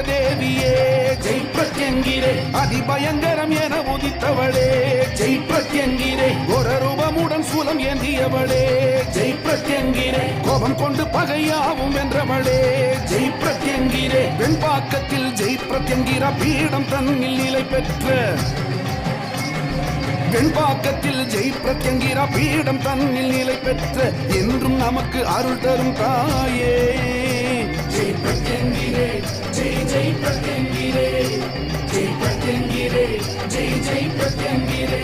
தேவியே ஜெய் பிரத்யங்கிரே. அதிபயங்கரம் என உதித்தவளே ஜெய் பிரத்யங்கிரே. ஒரு ரூபமுடன் சூலம் ஏந்தியவளே ஜெய் பிரத்யங்கிரே. கோபம் கொண்டு பகையாவும் வென்றவளே ஜெய் பிரத்யங்கிரே. வெண்பாக்கத்தில் ஜெய் பிரத்யங்கிரா பீடம் தன்னில் நிலை பெற்ற. வெண்பாக்கத்தில் ஜெய் பிரத்யங்கிரா பீடம் தன்னில் நிலை பெற்ற. என்றும் நமக்கு அருள் தரும் தாயே ஜெய் பிரத்யங்கிரே. ஜெய் ஜெய் பிரத்யங்கிரே ஜெய் பிரத்யங்கிரே ஜெய் ஜெய் பிரத்யங்கிரே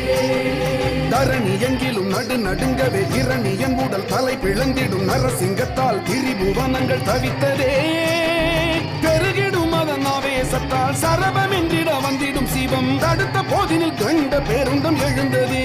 தரணி எங்கிலும் நடு நடுங்கவே இரணி என் உடல் தலை பிளந்திடும் நரசிங்கத்தால் திரிபுவனங்கள் தவித்ததே. பெருகிடும் அதன் ஆவேசத்தால் சரபமின்றிட வந்திடும் சிவம். தடுத்த போதினில் கண்ட பேருந்தம் எழுந்ததே.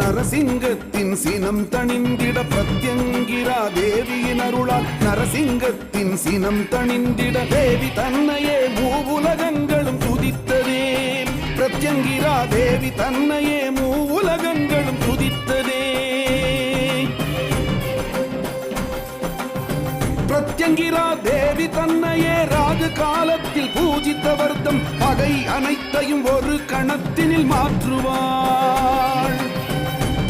நரசிங்கத்தின் சினம் தணிந்திட பிரத்யங்கிரா தேவியின் அருளால். நரசிங்கத்தின் சினம் தணிந்திட தேவி தன்னையே மூவுலகங்களும் துதித்ததே. பிரத்யங்கிரா தேவி தன்னையே மூவுலகங்களும் துதித்ததே. பிரத்யங்கிரா தேவி தன்னையே ராகு காலத்தில் பூஜித்த வர்த்தம் பகை அனைத்தையும் ஒரு கணத்தினில் மாற்றுவாள்.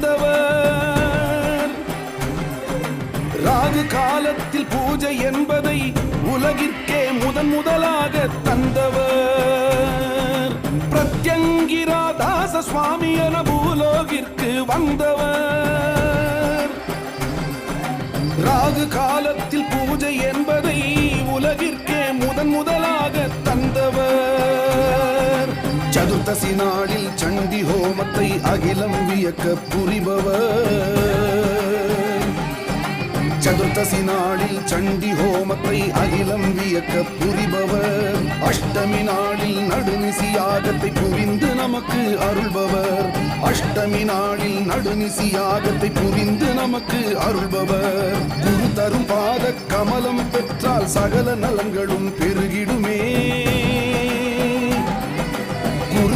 வந்தவர். ராகு காலத்தில் பூஜை என்பதை உலகிற்கே முதன் முதலாக தந்தவர். பிரத்யங்கிரா தாச சுவாமி என பூலோகிற்கு வந்தவர். ராகு காலத்தில் பூஜை என்பதை உலகிற்கே முதன் முதலாக தந்தவர். சதுர்த்தசி நாளில் சண்டி ஹோமத்தை அகிலம் வியக்க புரிபவர். சதுர்த்தசி நாளில் சண்டி ஹோமத்தை அகிலம் வியக்க புரிபவர். அஷ்டமி நாளில் நடுநிசி யாகத்தை புரிந்து நமக்கு அருள்பவர். அஷ்டமி நாளில் நடுநிசி யாகத்தை புரிந்து நமக்கு அருள்பவர். குரு தரும் பாத கமலம் பெற்றால் சகல நலங்களும் பெருகிடுமே.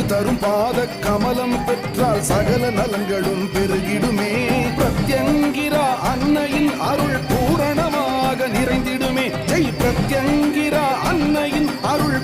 தரும் பாத கமலம் பெற்றால் சகல நலங்களும் பெருகிடுமே. பிரத்யங்கிரா அன்னையின் அருள் பூரணமாக நிறைந்திடுமே. ஜெய் பிரத்யங்கிரா அன்னையின் அருள்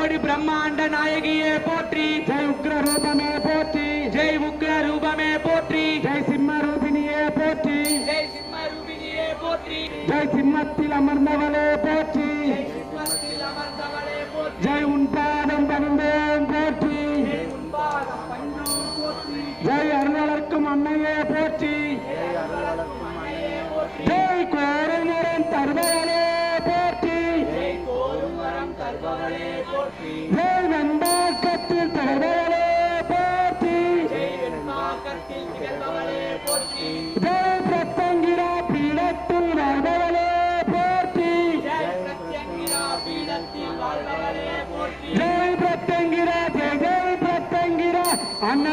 கோடி பிரம்மாண்ட நாயகியே போற்றி ஜெய் உக்ர ரூபமே போற்றி ஜெய் உக்ர ரூபமே போற்றி ஜெய் சிம்ம ரூபிணியே போற்றி ஜெய் சிம்ம ரூபிணியே போற்றி ஜெய் சிம்மத்தில் அமர்ந்தவளே போற்றி ஜெய் உன் பாதம் பணிந்தேன் போற்றி ஜெய் அருளர்க்கும் அன்னையே போற்றி ஜெய் கோருமரம் தருபவளே வெண்பாக்கத்தில் தருபவளே போற்றி. ஜெய் பிரத்தங்கிரா பீடத்தில் வருபவளே போற்றி. ஜெய் பிரத்தங்கிரா ஜெய் ஜெய் பிரத்தங்கிரா அன்னையே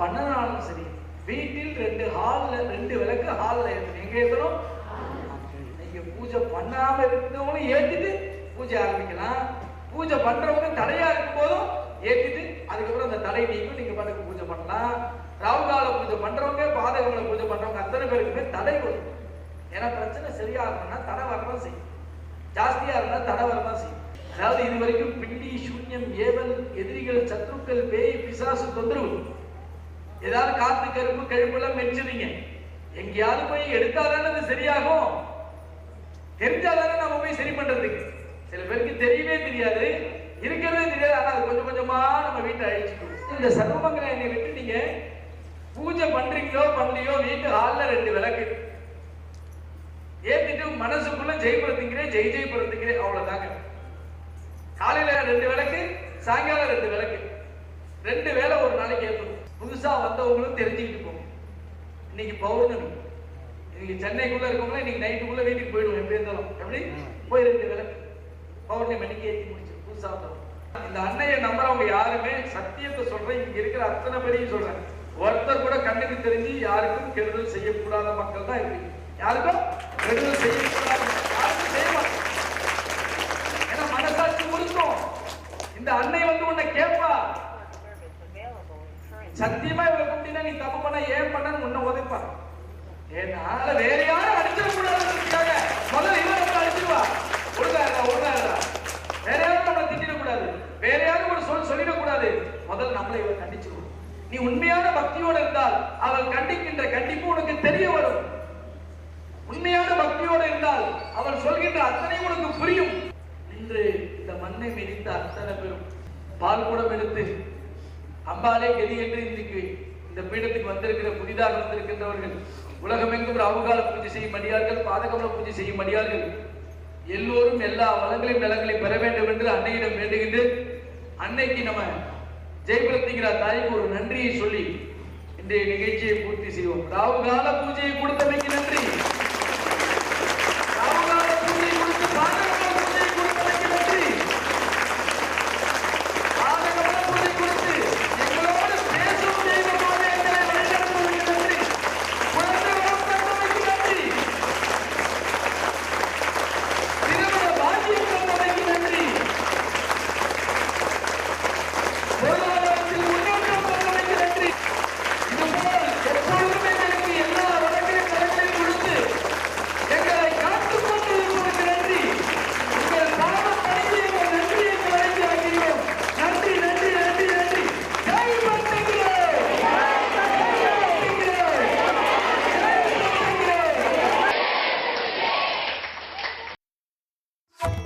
பண்ணனாலும் சரி. வீட்டில் ரெண்டு ஹால்ல ரெண்டு விளக்கு ஹால்ல ஏற்றணும் எங்க ஏற்றணும் நீங்க பூஜை பண்ணாம இருந்தவங்களும் ஏத்திட்டு பூஜை ஆரம்பிக்கலாம். பூஜை பண்றவங்க தடையா இருக்கும் போதும் ஏத்திட்டு அதுக்கப்புறம் அந்த தடை நீக்கும். நீங்க பாட்டுக்கு பூஜை பண்ணலாம். ராவுகால பூஜை பண்றவங்க பாதகங்களை பூஜை பண்றவங்க அத்தனை பேருக்குமே தடை வரும் ஏன்னா பிரச்சனை சரியாகணும்னா தடை வரதான் செய்யும். ஜாஸ்தியா இருந்தா தடை வரதான் செய்யும். அதாவது இது வரைக்கும் பிண்டி சூன்யம் ஏவல் எதிரிகள் சத்துருக்கள் பேய் பிசாசு தொந்தரவு. ஏதாவது காத்து கருப்பு கழுப்பெல்லாம் மெச்சுறீங்க எங்கேயாவது போய் எடுத்தாதானே அது சரியாகும். தெரிஞ்சாதானே நம்ம போய் சரி பண்றதுக்கு சில பேருக்கு தெரியவே தெரியாது இருக்கவே தெரியாது. ஆனா அது கொஞ்சம் கொஞ்சமா நம்ம வீட்டை அழிச்சுக்கணும் இந்த சர்வமங்கல எண்ணெய் விட்டு நீங்க பூஜை பண்றீங்களோ பண்ணலையோ வீட்டு ஹாலில் ரெண்டு விளக்கு. ஏத்திட்டு மனசுக்குள்ள ஜெயபுரத்துங்கிறேன் ஜெய் ஜெயபுரத்துங்கிறேன் அவ்வளவுதாங்க. காலையில ரெண்டு விளக்கு சாயங்காலம் ரெண்டு விளக்கு. ரெண்டு வேளை ஒரு நாளைக்கு ஏற்றணும் புதுசா வந்தவங்களும் தெரிஞ்சுக்கிட்டு போங்க இன்னைக்கு பௌர்ணமி. இன்னைக்கு சென்னைக்குள்ள இருக்கவங்க இன்னைக்கு நைட்டுக்குள்ள வீட்டுக்கு போயிடுவோம் எப்படி இருந்தாலும். எப்படி? போய் ரெண்டு விளக்கு பௌர்ணமி அன்னைக்கு ஏற்றி முடிச்சு புதுசா வந்தவங்க. இந்த அன்னையை நம்புறவங்க யாருமே சத்தியத்தை சொல்றேன் இங்க இருக்கிற அத்தனை பேரையும் சொல்றேன். ஒருத்தர் கூட கண்ணுக்கு தெரிஞ்சு யாருக்கும் கெடுதல் செய்யக்கூடாத மக்கள் தான் இருக்கு யாருக்கும்? கெடுதல் செய்யக்கூடாத யாருக்கும் மாட்டோம் ஏன்னா மனசாட்சி உறுத்தும் இந்த அன்னை வந்து உன்னை கேட்பா. சத்தியமா இவளை கும்பிட்டீங்கன்னா நீ தப்பு பண்ண ஏன் பண்ணன்னு உன்னை உதைப்பா என்னால வேற யாரும் அடிச்சிடக்கூடாதுன்றதுக்காக முதல்ல இவன் அடிச்சிருவா ஒழுங்கா இருக்கா ஒழுங்கா இருக்கா வேற யாரும் நம்மளை திட்டிடக்கூடாது வேற யாரும் ஒரு சொல் சொல்லிடக்கூடாது முதல்ல நம்மளை இவளை கண்டிச்சிருவோம் நீ உண்மையான பக்தியோட இருந்தால் அவள் கண்டிக்கின்ற கண்டிப்பு உனக்கு தெரிய வரும். உண்மையான பக்தியோடு இருந்தால் அவள் சொல்கின்ற அத்தனை உனக்கு புரியும். இன்று இந்த மண்ணை மிதித்த அத்தனை பேரும் பால் கூடம் எடுத்து அம்பாலே கதி என்று இன்றைக்கு இந்த பீடத்துக்கு வந்திருக்கிற புதிதாக வந்திருக்கின்றவர்கள் உலகமெங்கும் ராகுகால பூஜை செய்யும் அடியார்கள் பாதகமல பூஜை செய்யும் அடியார்கள் எல்லோரும் எல்லா வளங்களையும் நலங்களையும் பெற வேண்டும் என்று அன்னையிடம் வேண்டுகின்றேன். அன்னைக்கு நம்ம ஜெயபிரத்திங்கிற தாய்க்கு ஒரு நன்றியை சொல்லி இன்றைய நிகழ்ச்சியை பூர்த்தி செய்வோம். ராகுகால பூஜையை கொடுத்தமைக்கு நன்றி.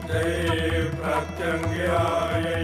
जय प्रत्यङ्ग्यायै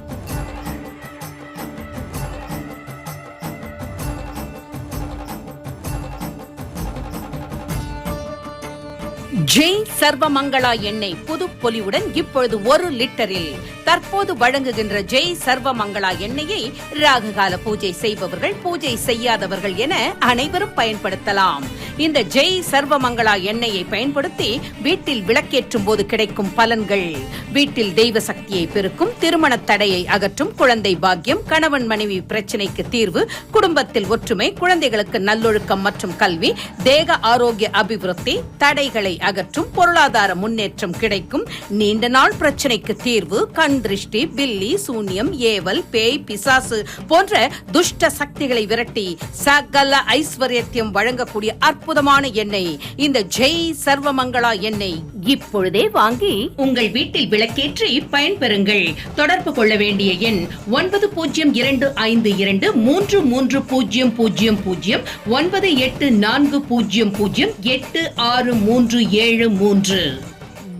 ஜெய் சர்வமங்களா எண்ணெய் புது பொலிவுடன் இப்பொழுது ஒரு லிட்டரில். தற்போது வழங்குகின்ற ஜெய் சர்வமங்களா எண்ணெயை ராகுகால பூஜை செய்பவர்கள் பூஜை செய்யாதவர்கள் என அனைவரும் பயன்படுத்தலாம். இந்த ஜெய் சர்வமங்களா எண்ணெயை பயன்படுத்தி வீட்டில் விளக்கேற்றும் போது கிடைக்கும் பலன்கள். வீட்டில் தெய்வ சக்தியை பெருக்கும் திருமண தடையை அகற்றும் குழந்தை பாக்கியம் கணவன் மனைவி பிரச்சனைக்கு தீர்வு குடும்பத்தில் ஒற்றுமை குழந்தைகளுக்கு நல்லொழுக்கம் மற்றும் கல்வி தேக ஆரோக்கிய அபிவிருத்தி தடைகளை அகற்றும் பொருளாதார முன்னேற்றம் கிடைக்கும் நீண்ட நாள் பிரச்சனைக்கு தீர்வு கண் திருஷ்டி பில்லி சூன்யம் ஏவல் பேய் பிசாசு போன்ற துஷ்ட சக்திகளை விரட்டி சகல ஐஸ்வர்யத்தையும் வழங்கக்கூடிய அற்புதமான எண்ணெய். இந்த ஜெய் சர்வமங்களா எண்ணெய். இப்பொழுதே வாங்கி உங்கள் வீட்டில் விளக்கேற்றி பயன்பெறுங்கள். தொடர்பு கொள்ள வேண்டிய எண் ஒன்பது பூஜ்ஜியம் இரண்டு ஐந்து இரண்டு மூன்று மூன்று பூஜ்ஜியம் பூஜ்ஜியம் பூஜ்ஜியம் ஒன்பது எட்டு நான்கு பூஜ்ஜியம் பூஜ்ஜியம் எட்டு ஆறு மூன்று ஏழு மூன்று.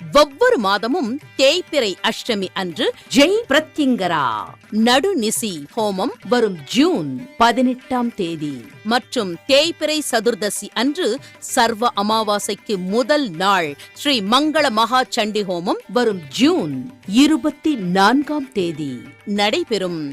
ஒவ்வொரு மாதமும் தேய்பிறை அஷ்டமி அன்று ஜெய் பிரத்யங்கரா. நடுநிசி ஹோமம் வரும் ஜூன் பதினெட்டாம் தேதி. மற்றும் தேய்பிறை சதுர்தசி அன்று சர்வ அமாவாசைக்கு முதல் நாள் ஸ்ரீ மங்கள மகா சண்டி ஹோமம் வரும் ஜூன் இருபத்தி நான்காம் தேதி. நடைபெறும்